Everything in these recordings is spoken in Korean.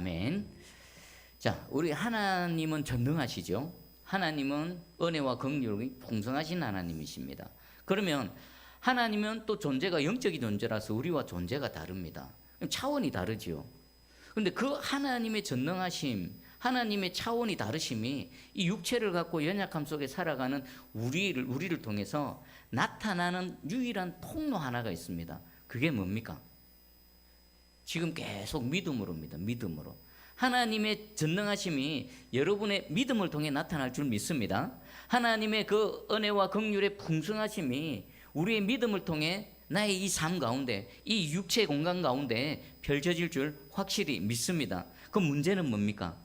아멘. 자, 우리 하나님은 전능하시죠. 하나님은 은혜와 긍휼이 풍성하신 하나님이십니다. 그러면 하나님은 또 존재가 영적인 존재라서 우리와 존재가 다릅니다. 차원이 다르지요. 근데 그 하나님의 전능하심, 하나님의 차원이 다르심이 이 육체를 갖고 연약함 속에 살아가는 우리를 우리를 통해서 나타나는 유일한 통로 하나가 있습니다. 그게 뭡니까? 지금 계속 믿음으로입니다. 믿음으로. 하나님의 전능하심이 여러분의 믿음을 통해 나타날 줄 믿습니다. 하나님의 그 은혜와 긍휼의 풍성하심이 우리의 믿음을 통해 나의 이 삶 가운데 이 육체 공간 가운데 펼쳐질 줄 확실히 믿습니다. 그 문제는 뭡니까?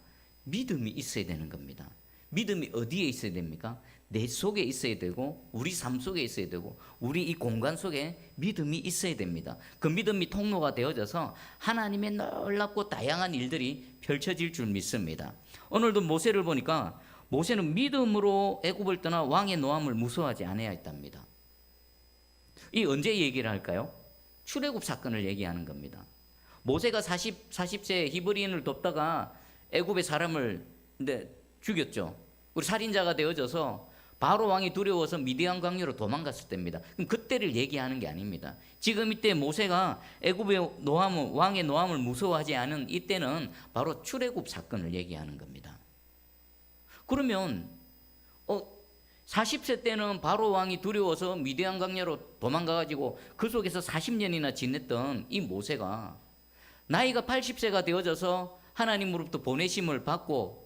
믿음이 있어야 되는 겁니다. 믿음이 어디에 있어야 됩니까? 내 속에 있어야 되고 우리 삶 속에 있어야 되고 우리 이 공간 속에 믿음이 있어야 됩니다. 그 믿음이 통로가 되어져서 하나님의 놀랍고 다양한 일들이 펼쳐질 줄 믿습니다. 오늘도 모세를 보니까 모세는 믿음으로 애굽을 떠나 왕의 노함을 무서워하지 않아야 했답니다. 이 언제 얘기를 할까요? 출애굽 사건을 얘기하는 겁니다. 모세가 40 40세 히브리인을 돕다가 애굽의 사람을 근데 죽였죠. 우리 살인자가 되어져서 바로 왕이 두려워서 미디안 강요로 도망갔을 때입니다. 그럼 그때를 얘기하는 게 아닙니다. 지금 이때 모세가 애굽의 노함을 왕의 노함을 무서워하지 않은 이때는 바로 출애굽 사건을 얘기하는 겁니다. 그러면 어 40세 때는 바로 왕이 두려워서 미디안 강야로 도망가 가지고 그 속에서 40년이나 지냈던 이 모세가 나이가 80세가 되어져서 하나님으로부터 보내심을 받고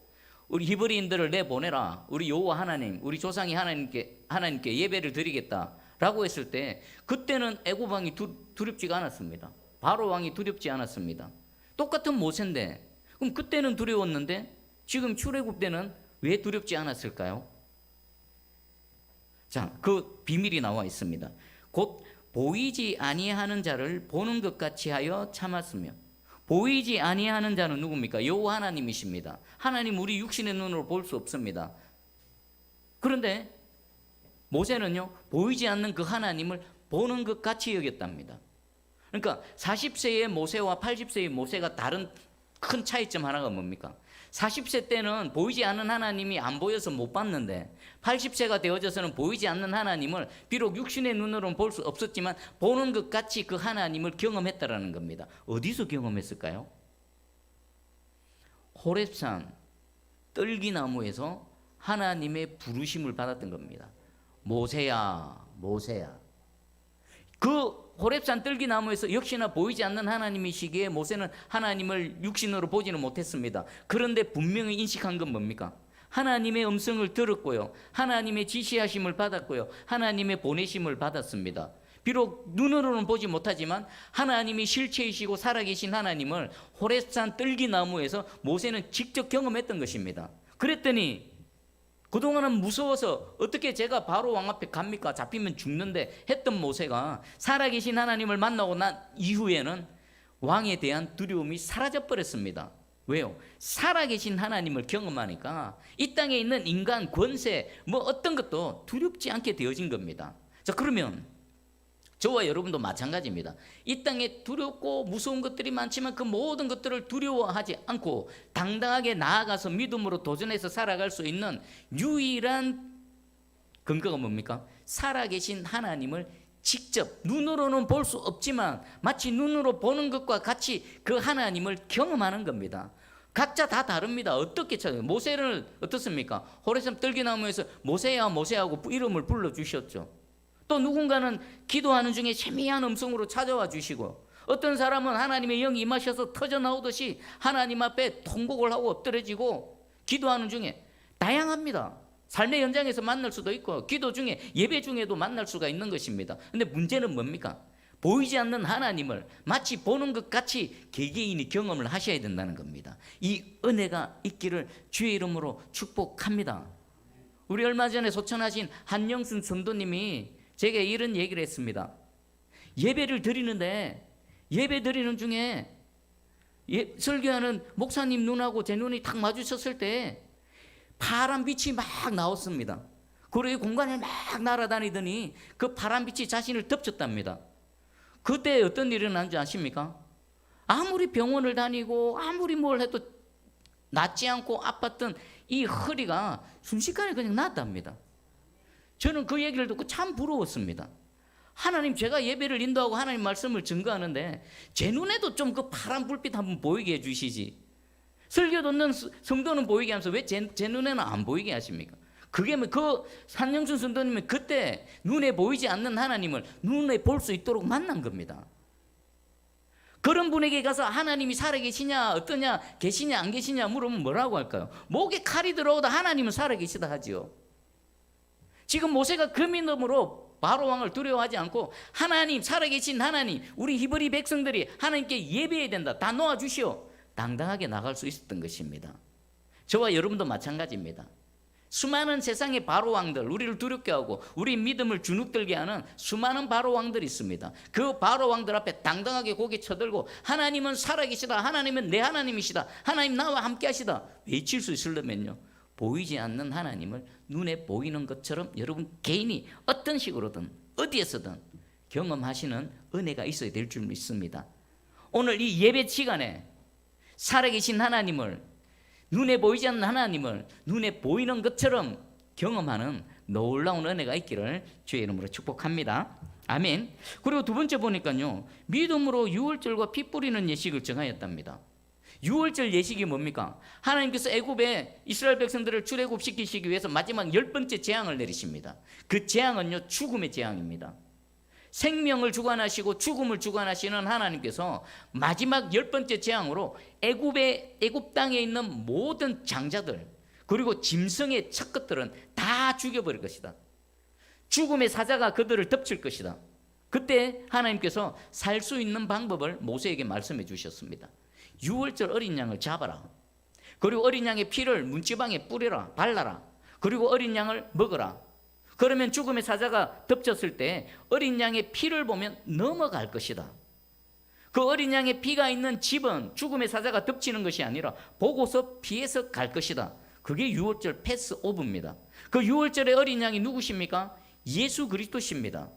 우리 히브리인들을 내보내라. 우리 여호와 하나님, 우리 조상이 하나님께 하나님께 예배를 드리겠다라고 했을 때 그때는 애굽 왕이 두, 두렵지가 않았습니다. 바로 왕이 두렵지 않았습니다. 똑같은 모세인데 그럼 그때는 두려웠는데 지금 출애굽 때는 왜 두렵지 않았을까요? 자, 그 비밀이 나와 있습니다. 곧 보이지 아니하는 자를 보는 것 같이 하여 참았으며 보이지 아니하는 자는 누굽니까? 여호와 하나님이십니다. 하나님 우리 육신의 눈으로 볼 수 없습니다. 그런데 모세는요 보이지 않는 그 하나님을 보는 것 같이 여겼답니다. 그러니까 40세의 모세와 80세의 모세가 다른 큰 차이점 하나가 뭡니까? 40세 때는 보이지 않는 하나님이 안 보여서 못 봤는데 80세가 되어져서는 보이지 않는 하나님을 비록 육신의 눈으로는 볼 수 없었지만 보는 것 같이 그 하나님을 경험했다라는 겁니다. 어디서 경험했을까요? 호렙산 떨기나무에서 하나님의 부르심을 받았던 겁니다. 모세야, 모세야. 그 호렙산 떨기나무에서 역시나 보이지 않는 하나님이시기에 모세는 하나님을 육신으로 보지는 못했습니다. 그런데 분명히 인식한 건 뭡니까? 하나님의 음성을 들었고요. 하나님의 지시하심을 받았고요. 하나님의 보내심을 받았습니다. 비록 눈으로는 보지 못하지만 하나님이 실체이시고 살아계신 하나님을 호렙산 떨기나무에서 모세는 직접 경험했던 것입니다. 그랬더니 그동안은 무서워서 어떻게 제가 바로 왕 앞에 갑니까? 잡히면 죽는데 했던 모세가 살아계신 하나님을 만나고 난 이후에는 왕에 대한 두려움이 사라져 버렸습니다. 왜요? 살아계신 하나님을 경험하니까 이 땅에 있는 인간 권세 뭐 어떤 것도 두렵지 않게 되어진 겁니다. 자 그러면 저와 여러분도 마찬가지입니다. 이 땅에 두렵고 무서운 것들이 많지만 그 모든 것들을 두려워하지 않고 당당하게 나아가서 믿음으로 도전해서 살아갈 수 있는 유일한 근거가 뭡니까? 살아계신 하나님을 직접 눈으로는 볼 수 없지만 마치 눈으로 보는 것과 같이 그 하나님을 경험하는 겁니다. 각자 다 다릅니다. 어떻게 찾아요? 모세를 어떻습니까? 호레삼 떨기나무에서 모세야 모세하고 이름을 불러 주셨죠. 또 누군가는 기도하는 중에 세미한 음성으로 찾아와 주시고 어떤 사람은 하나님의 영이 임하셔서 터져 나오듯이 하나님 앞에 통곡을 하고 엎드려지고 기도하는 중에 다양합니다. 삶의 현장에서 만날 수도 있고 기도 중에 예배 중에도 만날 수가 있는 것입니다. 근데 문제는 뭡니까? 보이지 않는 하나님을 마치 보는 것 같이 개개인이 경험을 하셔야 된다는 겁니다. 이 은혜가 있기를 주의 이름으로 축복합니다. 우리 얼마 전에 소천하신 한영순 선도님이 제게 이런 얘기를 했습니다. 예배를 드리는데 예배 드리는 중에 예, 설교하는 목사님 눈하고 제 눈이 탁 마주쳤을 때 파란 빛이 막 나왔습니다. 그리고 공간을 막 날아다니더니 그 파란 빛이 자신을 덮쳤답니다. 그때 어떤 일이 난지 아십니까? 아무리 병원을 다니고 아무리 뭘 해도 낫지 않고 아팠던 이 허리가 순식간에 그냥 낫답니다. 저는 그 얘기를 듣고 참 부러웠습니다. 하나님 제가 예배를 인도하고 하나님 말씀을 증거하는데 제 눈에도 좀 그 파란 불빛 한번 보이게 해주시지. 설교 듣는 스- 성도는 보이게 하면서 왜 제 눈에는 안 보이게 하십니까? 그게 뭐그 산영순 성도님은 그때 눈에 보이지 않는 하나님을 눈에 볼 수 있도록 만난 겁니다. 그런 분에게 가서 하나님이 살아계시냐 어떠냐 계시냐 안 계시냐 물으면 뭐라고 할까요? 목에 칼이 들어오다 하나님은 살아계시다 하지요. 지금 모세가 그 믿음으로 바로 왕을 두려워하지 않고 하나님 살아계신 하나님 우리 히브리 백성들이 하나님께 예배해야 된다 다 놓아 주시오 당당하게 나갈 수 있었던 것입니다. 저와 여러분도 마찬가지입니다. 수많은 세상의 바로 왕들 우리를 두렵게 하고 우리 믿음을 주눅들게 하는 수많은 바로 왕들이 있습니다. 그 바로 왕들 앞에 당당하게 고개 쳐들고 하나님은 살아계시다. 하나님은 내 하나님이시다. 하나님 나와 함께 하시다. 외칠 수 있으려면요. 보이지 않는 하나님을 눈에 보이는 것처럼 여러분 개인이 어떤 식으로든 어디에서든 경험하시는 은혜가 있어야 될 줄 믿습니다. 오늘 이 예배 시간에 살아계신 하나님을 눈에 보이지 않는 하나님을 눈에 보이는 것처럼 경험하는 놀라운 은혜가 있기를 주의 이름으로 축복합니다. 아멘. 그리고 두 번째 보니까요. 믿음으로 유월절과 피 뿌리는 예식을 정하였답니다. 유월절 예식이 뭡니까? 하나님께서 애굽에 이스라엘 백성들을 출애굽시키시기 위해서 마지막 열 번째 재앙을 내리십니다. 그 재앙은요 죽음의 재앙입니다. 생명을 주관하시고 죽음을 주관하시는 하나님께서 마지막 열 번째 재앙으로 애굽의 애굽 땅에 있는 모든 장자들 그리고 짐승의 첫 것들은 다 죽여버릴 것이다. 죽음의 사자가 그들을 덮칠 것이다. 그때 하나님께서 살 수 있는 방법을 모세에게 말씀해 주셨습니다. 유월절 어린 양을 잡아라. 그리고 어린 양의 피를 문지방에 뿌려라, 발라라. 그리고 어린 양을 먹어라. 그러면 죽음의 사자가 덮쳤을 때 어린 양의 피를 보면 넘어갈 것이다. 그 어린 양의 피가 있는 집은 죽음의 사자가 덮치는 것이 아니라 보고서 피해서 갈 것이다. 그게 유월절 패스 오브입니다. 그 유월절의 어린 양이 누구십니까? 예수 그리스도십니다.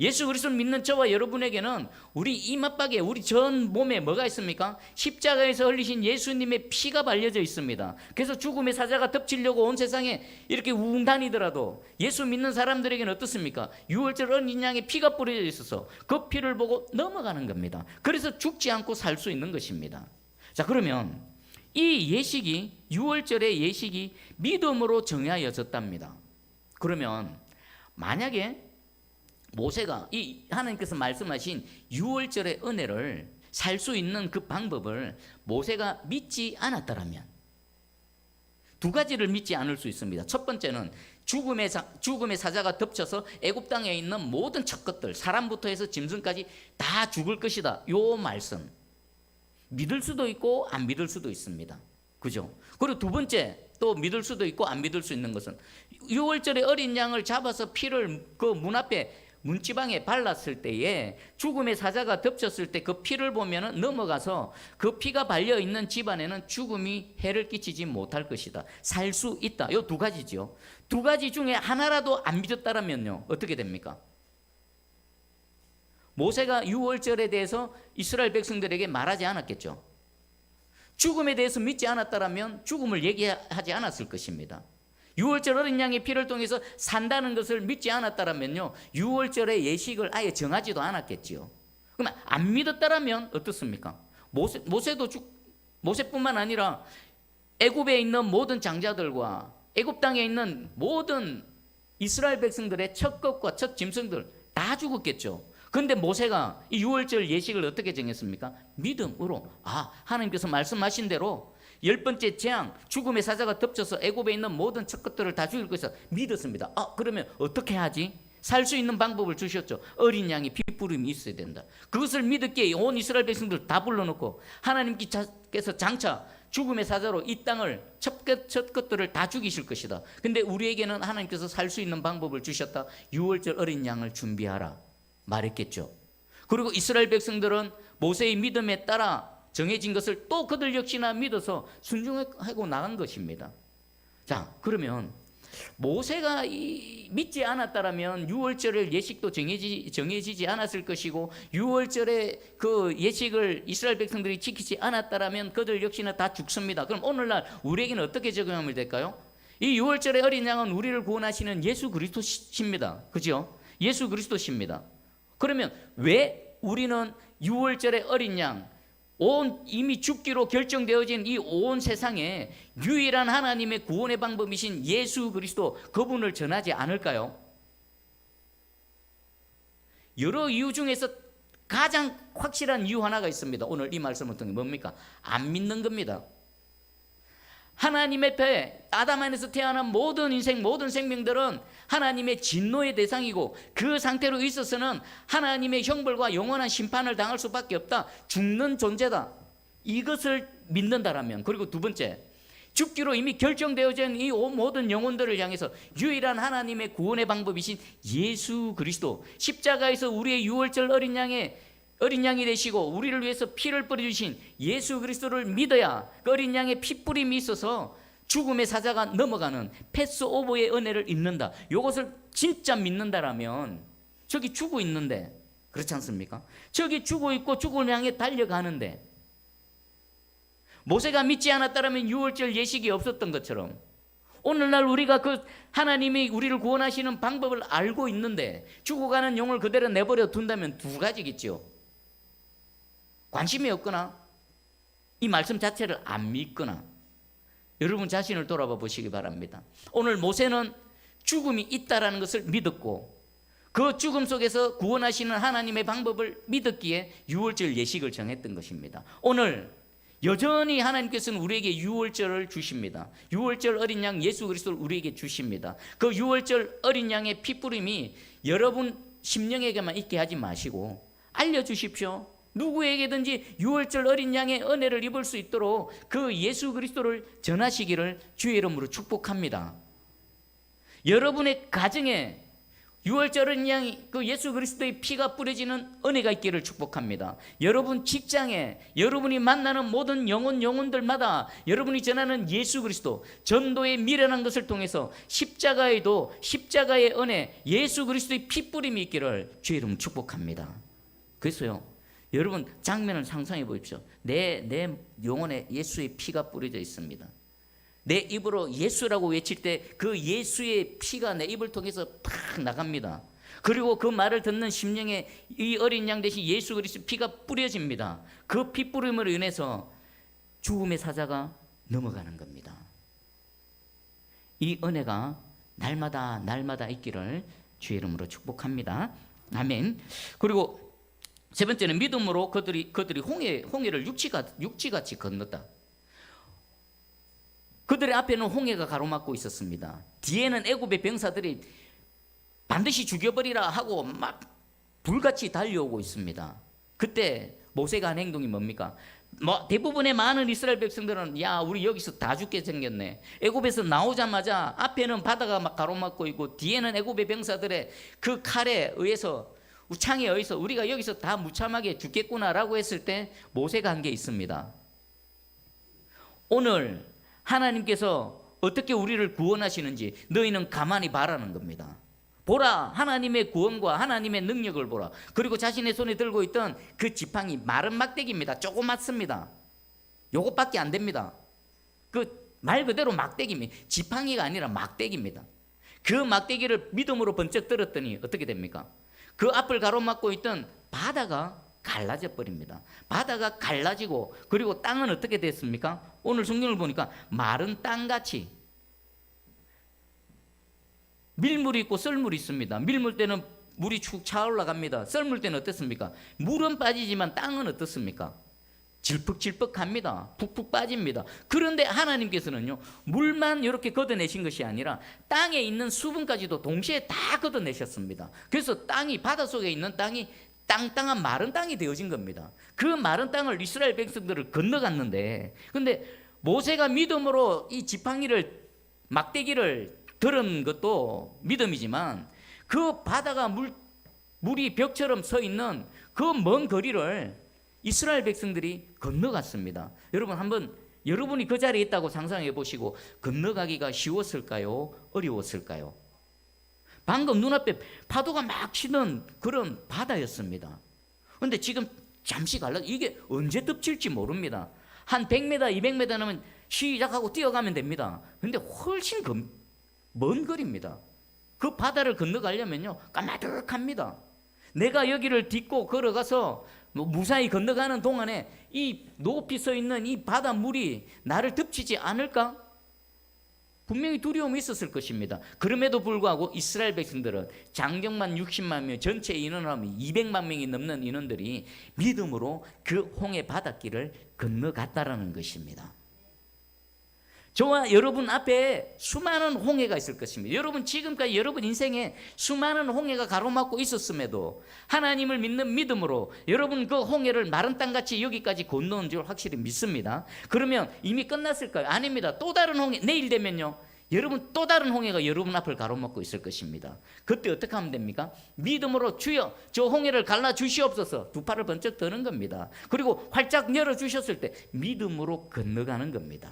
예수 그리스도를 믿는 저와 여러분에게는 우리 이맛박에 우리 전 몸에 뭐가 있습니까? 십자가에서 흘리신 예수님의 피가 발려져 있습니다. 그래서 죽음의 사자가 덮치려고 온 세상에 이렇게 웅 다니더라도 예수 믿는 사람들에게는 어떻습니까? 유월절 어린 양의 피가 뿌려져 있어서 그 피를 보고 넘어가는 겁니다. 그래서 죽지 않고 살 수 있는 것입니다. 자 그러면 이 예식이 유월절의 예식이 믿음으로 정하여졌답니다. 그러면 만약에 모세가 이 하나님께서 말씀하신 유월절의 은혜를 살 수 있는 그 방법을 모세가 믿지 않았더라면 두 가지를 믿지 않을 수 있습니다. 첫 번째는 죽음의 사, 죽음의 사자가 덮쳐서 애굽 땅에 있는 모든 첫 것들 사람부터 해서 짐승까지 다 죽을 것이다. 요 말씀 믿을 수도 있고 안 믿을 수도 있습니다. 그죠? 그리고 두 번째 또 믿을 수도 있고 안 믿을 수 있는 것은 유월절에 어린 양을 잡아서 피를 그 문 앞에 문지방에 발랐을 때에 죽음의 사자가 덮쳤을 때 그 피를 보면은 넘어가서 그 피가 발려 있는 집안에는 죽음이 해를 끼치지 못할 것이다. 살 수 있다. 요 두 가지죠. 두 가지 중에 하나라도 안 믿었다라면요. 어떻게 됩니까? 모세가 유월절에 대해서 이스라엘 백성들에게 말하지 않았겠죠. 죽음에 대해서 믿지 않았다라면 죽음을 얘기하지 않았을 것입니다. 유월절 어린 양의 피를 통해서 산다는 것을 믿지 않았다라면요. 유월절의 예식을 아예 정하지도 않았겠지요. 그럼 안 믿었다라면 어떻습니까? 모세, 모세도 죽, 모세뿐만 아니라 애굽에 있는 모든 장자들과 애굽 땅에 있는 모든 이스라엘 백성들의 첫 것과 첫 짐승들 다 죽었겠죠. 근데 모세가 이 유월절 예식을 어떻게 정했습니까? 믿음으로 아 하나님께서 말씀하신 대로 열 번째 재앙 죽음의 사자가 덮쳐서 애굽에 있는 모든 첫 것들을 다 죽일 것이다 믿었습니다. 아 그러면 어떻게 하지? 살 수 있는 방법을 주셨죠. 어린 양이 핏부림이 있어야 된다. 그것을 믿었기에 온 이스라엘 백성들 다 불러놓고 하나님께서 장차 죽음의 사자로 이 땅을 첫, 것, 첫 것들을 다 죽이실 것이다. 근데 우리에게는 하나님께서 살 수 있는 방법을 주셨다. 유월절 어린 양을 준비하라. 말했겠죠. 그리고 이스라엘 백성들은 모세의 믿음에 따라 정해진 것을 또 그들 역시나 믿어서 순종하고 나간 것입니다. 자, 그러면 모세가 이, 믿지 않았다라면 유월절의 예식도 정해지, 정해지지 않았을 것이고 유월절의 그 예식을 이스라엘 백성들이 지키지 않았다라면 그들 역시나 다 죽습니다. 그럼 오늘날 우리에게는 어떻게 적용하면 될까요? 이 유월절의 어린 양은 우리를 구원하시는 예수 그리스도십니다. 그죠? 예수 그리스도십니다. 그러면 왜 우리는 유월절의 어린 양, 온 이미 죽기로 결정되어진 이 온 세상에 유일한 하나님의 구원의 방법이신 예수 그리스도 그분을 전하지 않을까요? 여러 이유 중에서 가장 확실한 이유 하나가 있습니다. 오늘 이 말씀을 통해 뭡니까? 안 믿는 겁니다. 하나님의 배 아담 안에서 태어난 모든 인생 모든 생명들은 하나님의 진노의 대상이고 그 상태로 있어서는 하나님의 형벌과 영원한 심판을 당할 수밖에 없다. 죽는 존재다. 이것을 믿는다라면 그리고 두 번째 죽기로 이미 결정되어진 이 모든 영혼들을 향해서 유일한 하나님의 구원의 방법이신 예수 그리스도 십자가에서 우리의 유월절 어린 양의 어린 양이 되시고 우리를 위해서 피를 뿌려주신 예수 그리스도를 믿어야 그 어린 양의 피 뿌림이 있어서 죽음의 사자가 넘어가는 패스 오버의 은혜를 입는다. 이것을 진짜 믿는다라면 저기 죽어 있는데 그렇지 않습니까? 저기 죽어 있고 죽음을 향해 달려가는데 모세가 믿지 않았다라면 유월절 예식이 없었던 것처럼 오늘날 우리가 그 하나님이 우리를 구원하시는 방법을 알고 있는데 죽어가는 영을 그대로 내버려 둔다면 두 가지겠죠. 관심이 없거나 이 말씀 자체를 안 믿거나 여러분 자신을 돌아봐 보시기 바랍니다. 오늘 모세는 죽음이 있다라는 것을 믿었고 그 죽음 속에서 구원하시는 하나님의 방법을 믿었기에 유월절 예식을 정했던 것입니다. 오늘 여전히 하나님께서는 우리에게 유월절을 주십니다. 유월절 어린 양 예수 그리스도를 우리에게 주십니다. 그 유월절 어린 양의 피뿌림이 여러분 심령에게만 있게 하지 마시고 알려 주십시오. 누구에게든지 유월절 어린 양의 은혜를 입을 수 있도록 그 예수 그리스도를 전하시기를 주의 이름으로 축복합니다. 여러분의 가정에 유월절 어린 양이 그 예수 그리스도의 피가 뿌려지는 은혜가 있기를 축복합니다. 여러분 직장에 여러분이 만나는 모든 영혼 영혼들마다 여러분이 전하는 예수 그리스도 전도의 미련한 것을 통해서 십자가에도 십자가의 은혜 예수 그리스도의 피 뿌림이 있기를 주의 이름 축복합니다. 그래서요. 여러분 장면을 상상해 보십시오. 내 내 영혼에 예수의 피가 뿌려져 있습니다. 내 입으로 예수라고 외칠 때 그 예수의 피가 내 입을 통해서 팍 나갑니다. 그리고 그 말을 듣는 심령에 이 어린 양 대신 예수 그리스도 피가 뿌려집니다. 그 피 뿌림으로 인해서 죽음의 사자가 넘어가는 겁니다. 이 은혜가 날마다 날마다 있기를 주의 이름으로 축복합니다. 아멘. 그리고 세 번째는 믿음으로 그들이 그들이 홍해 홍해를 육지가 육지같이 건넜다. 그들의 앞에는 홍해가 가로막고 있었습니다. 뒤에는 애굽의 병사들이 반드시 죽여버리라 하고 막 불같이 달려오고 있습니다. 그때 모세가 한 행동이 뭡니까? 뭐 대부분의 많은 이스라엘 백성들은 야 우리 여기서 다 죽게 생겼네. 애굽에서 나오자마자 앞에는 바다가 막 가로막고 있고 뒤에는 애굽의 병사들의 그 칼에 의해서 창에 의해서 우리가 여기서 다 무참하게 죽겠구나라고 했을 때 모세가 한 게 있습니다. 오늘 하나님께서 어떻게 우리를 구원하시는지 너희는 가만히 바라는 겁니다. 보라 하나님의 구원과 하나님의 능력을 보라. 그리고 자신의 손에 들고 있던 그 지팡이 마른 막대기입니다. 조그맣습니다. 요것밖에 안 됩니다. 그 말 그대로 막대기입니다. 지팡이가 아니라 막대기입니다. 그 막대기를 믿음으로 번쩍 들었더니 어떻게 됩니까? 그 앞을 가로막고 있던 바다가 갈라져 버립니다. 바다가 갈라지고 그리고 땅은 어떻게 됐습니까? 오늘 성경을 보니까 마른 땅같이 밀물이 있고 썰물이 있습니다. 밀물 때는 물이 축 차올라갑니다. 썰물 때는 어떻습니까? 물은 빠지지만 땅은 어떻습니까? 질퍽질퍽합니다. 푹푹 빠집니다. 그런데 하나님께서는요, 물만 이렇게 걷어내신 것이 아니라 땅에 있는 수분까지도 동시에 다 걷어내셨습니다. 그래서 땅이, 바닷속에 있는 땅이 땅땅한 마른 땅이 되어진 겁니다. 그 마른 땅을 이스라엘 백성들을 건너갔는데, 근데 모세가 믿음으로 이 지팡이를, 막대기를 들은 것도 믿음이지만, 그 바다가 물, 물이 벽처럼 서 있는 그 먼 거리를 이스라엘 백성들이 건너갔습니다. 여러분 한번 여러분이 그 자리에 있다고 상상해 보시고 건너가기가 쉬웠을까요? 어려웠을까요? 방금 눈앞에 파도가 막 치는 그런 바다였습니다. 근데 지금 잠시 갈라 이게 언제 덮칠지 모릅니다. 한 100m, 200m 나면 시작하고 뛰어가면 됩니다. 근데 훨씬 금- 먼 거리입니다. 그 바다를 건너가려면요 까마득합니다. 내가 여기를 딛고 걸어가서 뭐 무사히 건너가는 동안에 이 높이 서 있는 이 바다 물이 나를 덮치지 않을까? 분명히 두려움이 있었을 것입니다. 그럼에도 불구하고 이스라엘 백성들은 장정만 60만 명, 전체 인원하면 200만 명이 넘는 인원들이 믿음으로 그 홍해 바닷길을 건너갔다라는 것입니다. 저와 여러분 앞에 수많은 홍해가 있을 것입니다. 여러분 지금까지 여러분 인생에 수많은 홍해가 가로막고 있었음에도 하나님을 믿는 믿음으로 여러분 그 홍해를 마른 땅같이 여기까지 건너온 줄 확실히 믿습니다. 그러면 이미 끝났을까요? 아닙니다. 또 다른 홍해 내일 되면요. 여러분 또 다른 홍해가 여러분 앞을 가로막고 있을 것입니다. 그때 어떻게 하면 됩니까? 믿음으로 주여 저 홍해를 갈라 주시옵소서 두 팔을 번쩍 드는 겁니다. 그리고 활짝 열어 주셨을 때 믿음으로 건너가는 겁니다.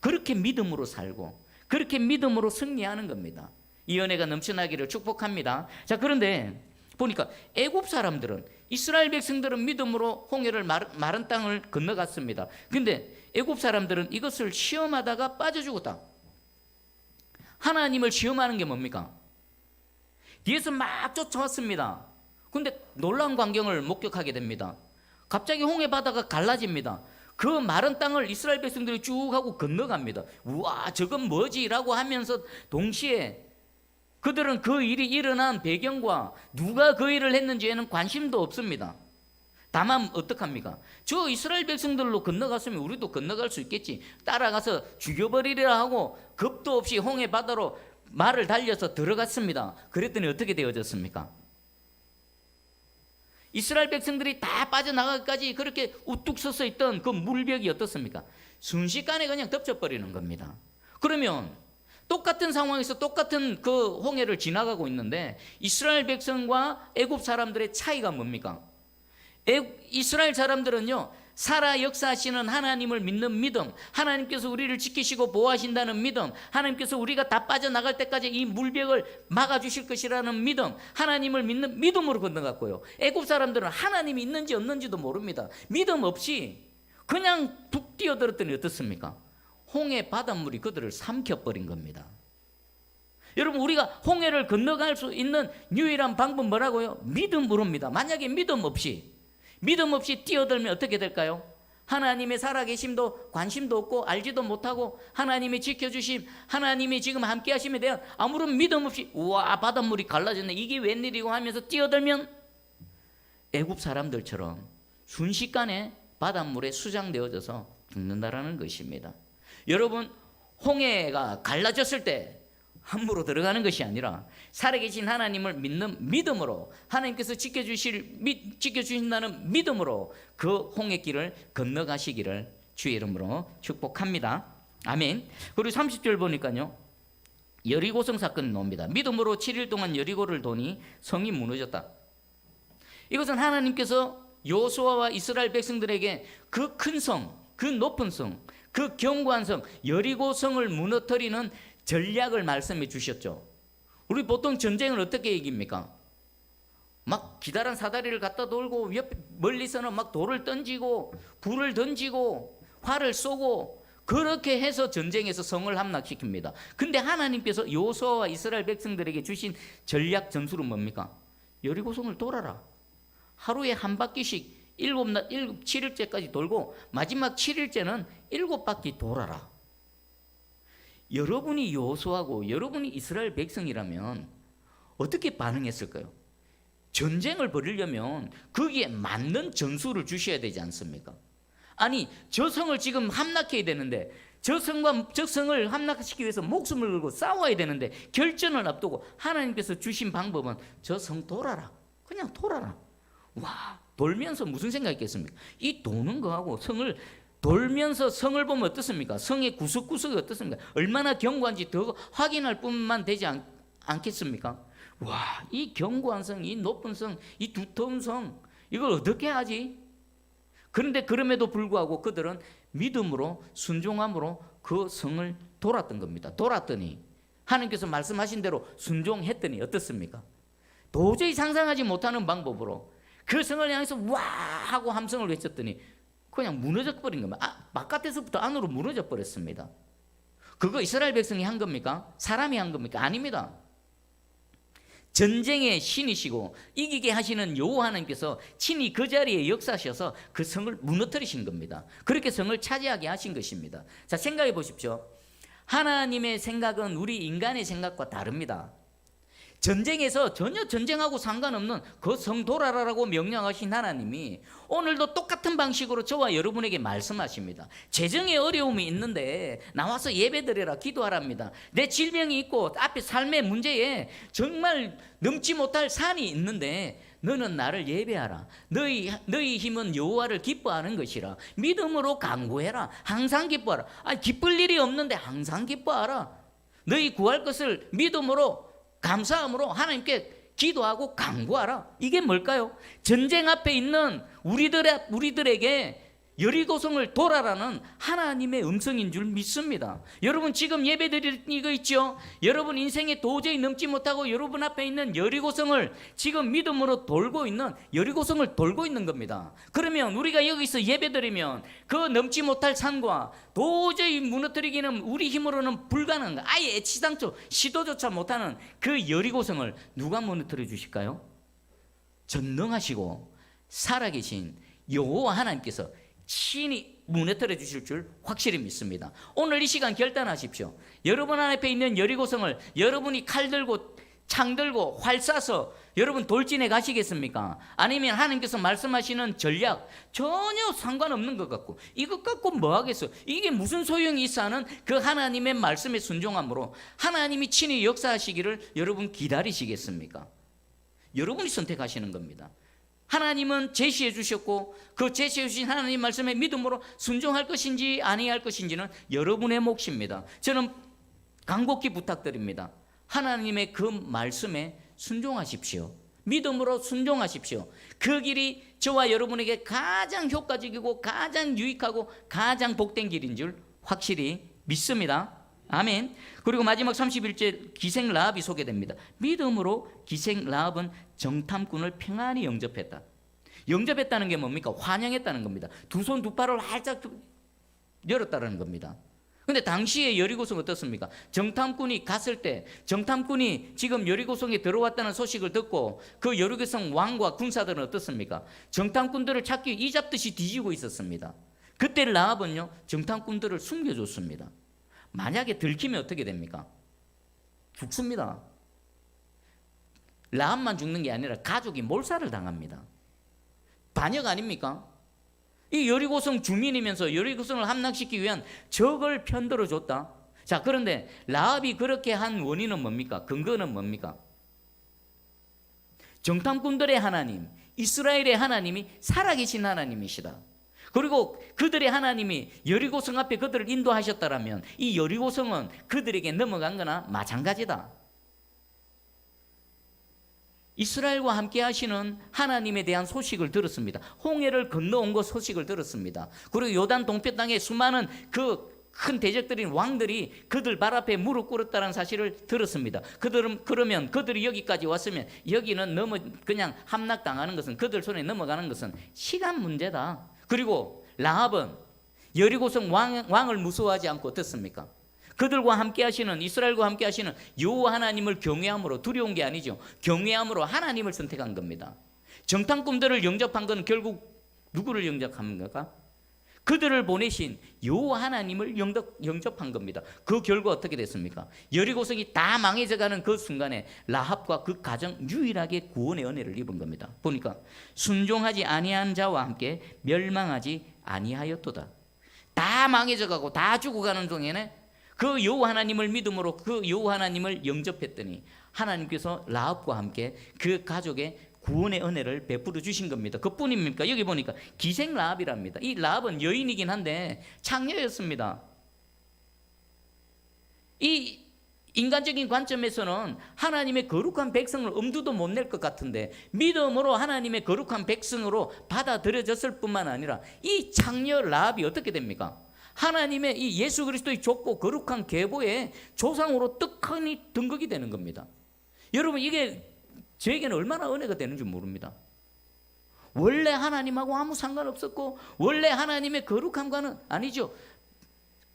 그렇게 믿음으로 살고 그렇게 믿음으로 승리하는 겁니다. 이 은혜가 넘쳐나기를 축복합니다. 자 그런데 보니까 애굽 사람들은 이스라엘 백성들은 믿음으로 홍해를 마른, 땅을 건너갔습니다. 근데 애굽 사람들은 이것을 시험하다가 빠져 죽었다. 하나님을 시험하는 게 뭡니까? 뒤에서 막 쫓아왔습니다. 근데 놀라운 광경을 목격하게 됩니다. 갑자기 홍해 바다가 갈라집니다. 그 마른 땅을 이스라엘 백성들이 쭉 하고 건너갑니다. 우와, 저건 뭐지 라고 하면서 동시에 그들은 그 일이 일어난 배경과 누가 그 일을 했는지에는 관심도 없습니다. 다만 어떡합니까? 저 이스라엘 백성들로 건너갔으면 우리도 건너갈 수 있겠지. 따라가서 죽여버리리라 하고 겁도 없이 홍해 바다로 말을 달려서 들어갔습니다. 그랬더니 어떻게 되어졌습니까? 이스라엘 백성들이 다 빠져나가기까지 그렇게 우뚝 서서 있던 그 물벽이 어떻습니까? 순식간에 그냥 덮쳐버리는 겁니다. 그러면 똑같은 상황에서 똑같은 그 홍해를 지나가고 있는데 이스라엘 백성과 애굽 사람들의 차이가 뭡니까? 애- 이스라엘 사람들은요 살아 역사하시는 하나님을 믿는 믿음, 하나님께서 우리를 지키시고 보호하신다는 믿음, 하나님께서 우리가 다 빠져나갈 때까지 이 물벽을 막아주실 것이라는 믿음, 하나님을 믿는 믿음으로 건너갔고요. 애굽 사람들은 하나님이 있는지 없는지도 모릅니다. 믿음 없이 그냥 툭 뛰어들었더니 어떻습니까? 홍해 바닷물이 그들을 삼켜버린 겁니다. 여러분 우리가 홍해를 건너갈 수 있는 유일한 방법 뭐라고요? 믿음으로입니다. 만약에 믿음 없이 믿음 없이 뛰어들면 어떻게 될까요? 하나님의 살아계심도 관심도 없고 알지도 못하고 하나님이 지켜주심 하나님이 지금 함께 하심에 대한 아무런 믿음 없이 우와 바닷물이 갈라졌네 이게 웬일이고 하면서 뛰어들면 애굽 사람들처럼 순식간에 바닷물에 수장되어져서 죽는다라는 것입니다. 여러분 홍해가 갈라졌을 때 함부로 들어가는 것이 아니라 살아계신 하나님을 믿는 믿음으로 하나님께서 지켜주실 미- 지켜주신다는 믿음으로 그 홍해 길을 건너가시기를 주의 이름으로 축복합니다. 아멘. 그리고 30절 보니까요. 여리고성 사건이 나옵니다. 믿음으로 7일 동안 여리고를 도니 성이 무너졌다. 이것은 하나님께서 요수아와 이스라엘 백성들에게 그 큰 성, 그 높은 성, 그 견고한 성, 여리고성을 무너뜨리는 전략을 말씀해 주셨죠. 우리 보통 전쟁을 어떻게 이깁니까? 막 기다란 사다리를 갖다 돌고 옆 멀리서는 막 돌을 던지고 불을 던지고 활을 쏘고 그렇게 해서 전쟁에서 성을 함락시킵니다. 근데 하나님께서 요수아와 이스라엘 백성들에게 주신 전략 전술은 뭡니까? 여리고성을 돌아라. 하루에 한 바퀴씩 일곱 날 일곱 7일째까지 돌고 마지막 7일째는 일곱 바퀴 돌아라. 여러분이 요수하고 여러분이 이스라엘 백성이라면 어떻게 반응했을까요? 전쟁을 벌이려면 거기에 맞는 전술을 주셔야 되지 않습니까? 아니 저 성을 지금 함락해야 되는데 저 성과 저 성을 함락시키기 위해서 목숨을 걸고 싸워야 되는데 결전을 앞두고 하나님께서 주신 방법은 저 성 돌아라 그냥 돌아라 와 돌면서 무슨 생각이겠습니까? 이 도는 거하고 성을 돌면서 성을 보면 어떻습니까? 성의 구석구석이 어떻습니까? 얼마나 견고한지 더 확인할 뿐만 되지 않, 않겠습니까? 와, 이 견고한 성, 이 높은 성, 이 두터운 성, 이걸 어떻게 하지? 그런데 그럼에도 불구하고 그들은 믿음으로 순종함으로 그 성을 돌았던 겁니다. 돌았더니 하나님께서 말씀하신 대로 순종했더니 어떻습니까? 도저히 상상하지 못하는 방법으로 그 성을 향해서 와 하고 함성을 외쳤더니 그냥 무너져 버린 겁니다. 아, 바깥에서부터 안으로 무너져 버렸습니다. 그거 이스라엘 백성이 한 겁니까? 사람이 한 겁니까? 아닙니다. 전쟁의 신이시고 이기게 하시는 여호와 하나님께서 친히 그 자리에 역사하셔서 그 성을 무너뜨리신 겁니다. 그렇게 성을 차지하게 하신 것입니다. 자, 생각해 보십시오. 하나님의 생각은 우리 인간의 생각과 다릅니다. 전쟁에서 전혀 전쟁하고 상관없는 그성 돌아라라고 명령하신 하나님이 오늘도 똑같은 방식으로 저와 여러분에게 말씀하십니다. 재정에 어려움이 있는데 나와서 예배드려라 기도하랍니다. 내 질병이 있고 앞에 삶의 문제에 정말 넘지 못할 산이 있는데 너는 나를 예배하라. 너희 너희 힘은 여호와를 기뻐하는 것이라. 믿음으로 강구해라. 항상 기뻐하라. 아 기쁠 일이 없는데 항상 기뻐하라. 너희 구할 것을 믿음으로 감사함으로 하나님께 기도하고 강구하라. 이게 뭘까요? 전쟁 앞에 있는 우리들의 우리들에게 여리고성을 돌아라는 하나님의 음성인 줄 믿습니다. 여러분 지금 예배드릴 이거 있죠? 여러분 인생에 도저히 넘지 못하고 여러분 앞에 있는 여리고성을 지금 믿음으로 돌고 있는 여리고성을 돌고 있는 겁니다. 그러면 우리가 여기서 예배드리면 그 넘지 못할 산과 도저히 무너뜨리기는 우리 힘으로는 불가능한 아예 애치상조 시도조차 못하는 그 여리고성을 누가 무너뜨려 주실까요? 전능하시고 살아계신 여호와 하나님께서 친히 무너뜨려 주실 줄 확실히 믿습니다. 오늘 이 시간 결단하십시오. 여러분 앞에 있는 여리고성을 여러분이 칼 들고 창 들고 활 쏴서 여러분 돌진해 가시겠습니까? 아니면 하나님께서 말씀하시는 전략 전혀 상관없는 것 같고 이것 갖고 뭐 하겠어? 이게 무슨 소용이 있어 하는 그 하나님의 말씀에 순종함으로 하나님이 친히 역사하시기를 여러분 기다리시겠습니까? 여러분이 선택하시는 겁니다. 하나님은 제시해 주셨고 그 제시해 주신 하나님 말씀에 믿음으로 순종할 것인지 아니할 것인지는 여러분의 몫입니다. 저는 간곡히 부탁드립니다. 하나님의 그 말씀에 순종하십시오. 믿음으로 순종하십시오. 그 길이 저와 여러분에게 가장 효과적이고 가장 유익하고 가장 복된 길인 줄 확실히 믿습니다. 아멘. 그리고 마지막 31절 기생 라합이 소개됩니다. 믿음으로 기생 라합은 정탐꾼을 평안히 영접했다. 영접했다는 게 뭡니까? 환영했다는 겁니다. 두 손 두 팔을 활짝 열었다는 겁니다. 근데 당시에 여리고성 어떻습니까? 정탐꾼이 갔을 때 정탐꾼이 지금 여리고성에 들어왔다는 소식을 듣고 그 여리고성 왕과 군사들은 어떻습니까? 정탐꾼들을 찾기 이잡듯이 뒤지고 있었습니다. 그때 라합은요 정탐꾼들을 숨겨줬습니다. 만약에 들키면 어떻게 됩니까? 죽습니다. 라합만 죽는 게 아니라 가족이 몰살을 당합니다. 반역 아닙니까? 이 여리고성 주민이면서 여리고성을 함락시키기 위한 적을 편들어 줬다. 자, 그런데 라합이 그렇게 한 원인은 뭡니까? 근거는 뭡니까? 정탐꾼들의 하나님, 이스라엘의 하나님이 살아계신 하나님이시다. 그리고 그들의 하나님이 여리고성 앞에 그들을 인도하셨다라면 이 여리고성은 그들에게 넘어간 거나 마찬가지다. 이스라엘과 함께 하시는 하나님에 대한 소식을 들었습니다. 홍해를 건너온 것 소식을 들었습니다. 그리고 요단 동편 땅에 수많은 그 큰 대적들인 왕들이 그들 발 앞에 무릎 꿇었다는 사실을 들었습니다. 그들은 그러면 그들이 여기까지 왔으면 여기는 넘어 그냥 함락 당하는 것은 그들 손에 넘어가는 것은 시간 문제다. 그리고 라합은 여리고성 왕, 왕을 무서워하지 않고 어떻습니까? 그들과 함께 하시는 이스라엘과 함께 하시는 여호와 하나님을 경외함으로 두려운 게 아니죠. 경외함으로 하나님을 선택한 겁니다. 정탐꾼들을 영접한 건 결국 누구를 영접한 겁니까? 그들을 보내신 여호와 하나님을 영접, 영접 한 겁니다. 그 결과 어떻게 됐습니까? 여리고성이 다 망해져가는 그 순간에 라합과 그 가정 유일하게 구원의 은혜를 입은 겁니다. 보니까 순종하지 아니한 자와 함께 멸망하지 아니하였도다. 다 망해져가고 다 죽어가는 중에는 그 여호와 하나님을 믿음으로 그 여호와 하나님을 영접했더니 하나님께서 라합과 함께 그 가족의 구원의 은혜를 베풀어 주신 겁니다. 그뿐입니까? 여기 보니까 기생 라합이랍니다. 이 라합은 여인이긴 한데 창녀였습니다. 이 인간적인 관점에서는 하나님의 거룩한 백성을 엄두도 못 낼 것 같은데 믿음으로 하나님의 거룩한 백성으로 받아들여졌을 뿐만 아니라 이 창녀 라합이 어떻게 됩니까? 하나님의 이 예수 그리스도의 좁고 거룩한 계보의 조상으로 떡하니 등극이 되는 겁니다. 여러분 이게 저에게는 얼마나 은혜가 되는지 모릅니다. 원래 하나님하고 아무 상관없었고 원래 하나님의 거룩함과는 아니죠.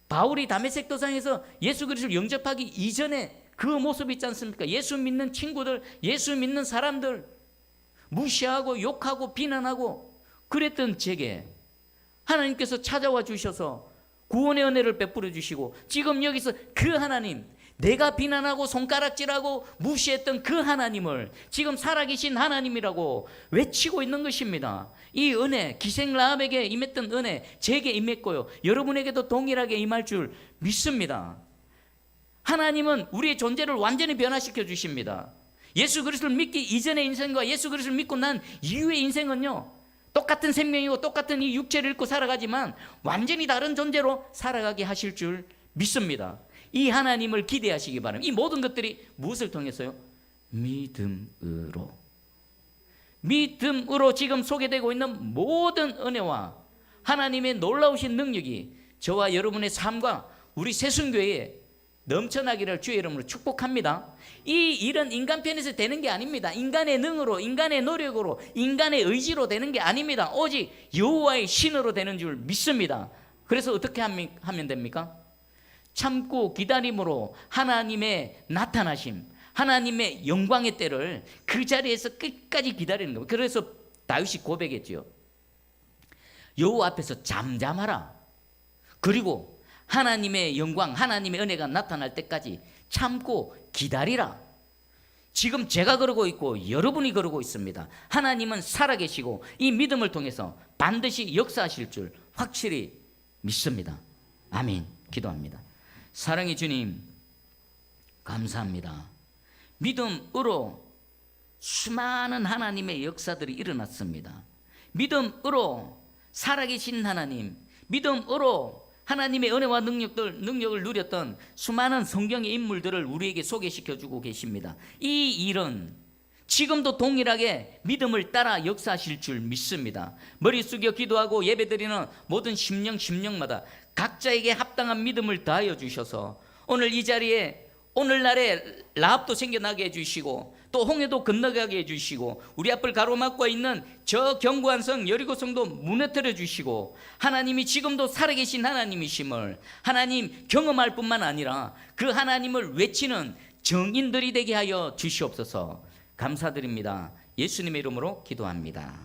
바울이 다메섹 도상에서 예수 그리스도를 영접하기 이전에 그 모습 있지 않습니까? 예수 믿는 친구들, 예수 믿는 사람들 무시하고 욕하고 비난하고 그랬던 제게 하나님께서 찾아와 주셔서 구원의 은혜를 베풀어 주시고 지금 여기서 그 하나님 내가 비난하고 손가락질하고 무시했던 그 하나님을 지금 살아계신 하나님이라고 외치고 있는 것입니다. 이 은혜 기생 라합에게 임했던 은혜 제게 임했고요. 여러분에게도 동일하게 임할 줄 믿습니다. 하나님은 우리의 존재를 완전히 변화시켜 주십니다. 예수 그리스도를 믿기 이전의 인생과 예수 그리스도를 믿고 난 이후의 인생은요. 똑같은 생명이고 똑같은 이 육체를 입고 살아가지만 완전히 다른 존재로 살아가게 하실 줄 믿습니다. 이 하나님을 기대하시기 바랍니다. 이 모든 것들이 무엇을 통해서요? 믿음으로. 믿음으로 지금 소개되고 있는 모든 은혜와 하나님의 놀라우신 능력이 저와 여러분의 삶과 우리 새순교회에 넘쳐나기를 주의 이름으로 축복합니다. 이 일은 인간 편에서 되는 게 아닙니다. 인간의 능으로, 인간의 노력으로, 인간의 의지로 되는 게 아닙니다. 오직 여호와의 신으로 되는 줄 믿습니다. 그래서 어떻게 하면 됩니까? 참고 기다림으로 하나님의 나타나심, 하나님의 영광의 때를 그 자리에서 끝까지 기다리는 겁니다. 그래서 다윗이 고백했지요. 여호와 앞에서 잠잠하라. 그리고 하나님의 영광, 하나님의 은혜가 나타날 때까지 참고 기다리라. 지금 제가 그러고 있고 여러분이 그러고 있습니다. 하나님은 살아계시고 이 믿음을 통해서 반드시 역사하실 줄 확실히 믿습니다. 아멘. 기도합니다. 사랑의 주님, 감사합니다. 믿음으로 수많은 하나님의 역사들이 일어났습니다. 믿음으로 살아계신 하나님, 믿음으로 하나님의 은혜와 능력들, 능력을 누렸던 수많은 성경의 인물들을 우리에게 소개시켜 주고 계십니다. 이 일은 지금도 동일하게 믿음을 따라 역사하실 줄 믿습니다. 머리 숙여 기도하고 예배드리는 모든 심령 심령마다 각자에게 합당한 믿음을 다하여 주셔서 오늘 이 자리에 오늘날에 라합도 생겨나게 해주시고 또 홍해도 건너가게 해주시고 우리 앞을 가로막고 있는 저 견고한 성 여리고성도 무너뜨려 주시고 하나님이 지금도 살아계신 하나님이심을 하나님 경험할 뿐만 아니라 그 하나님을 외치는 정인들이 되게 하여 주시옵소서. 감사드립니다. 예수님의 이름으로 기도합니다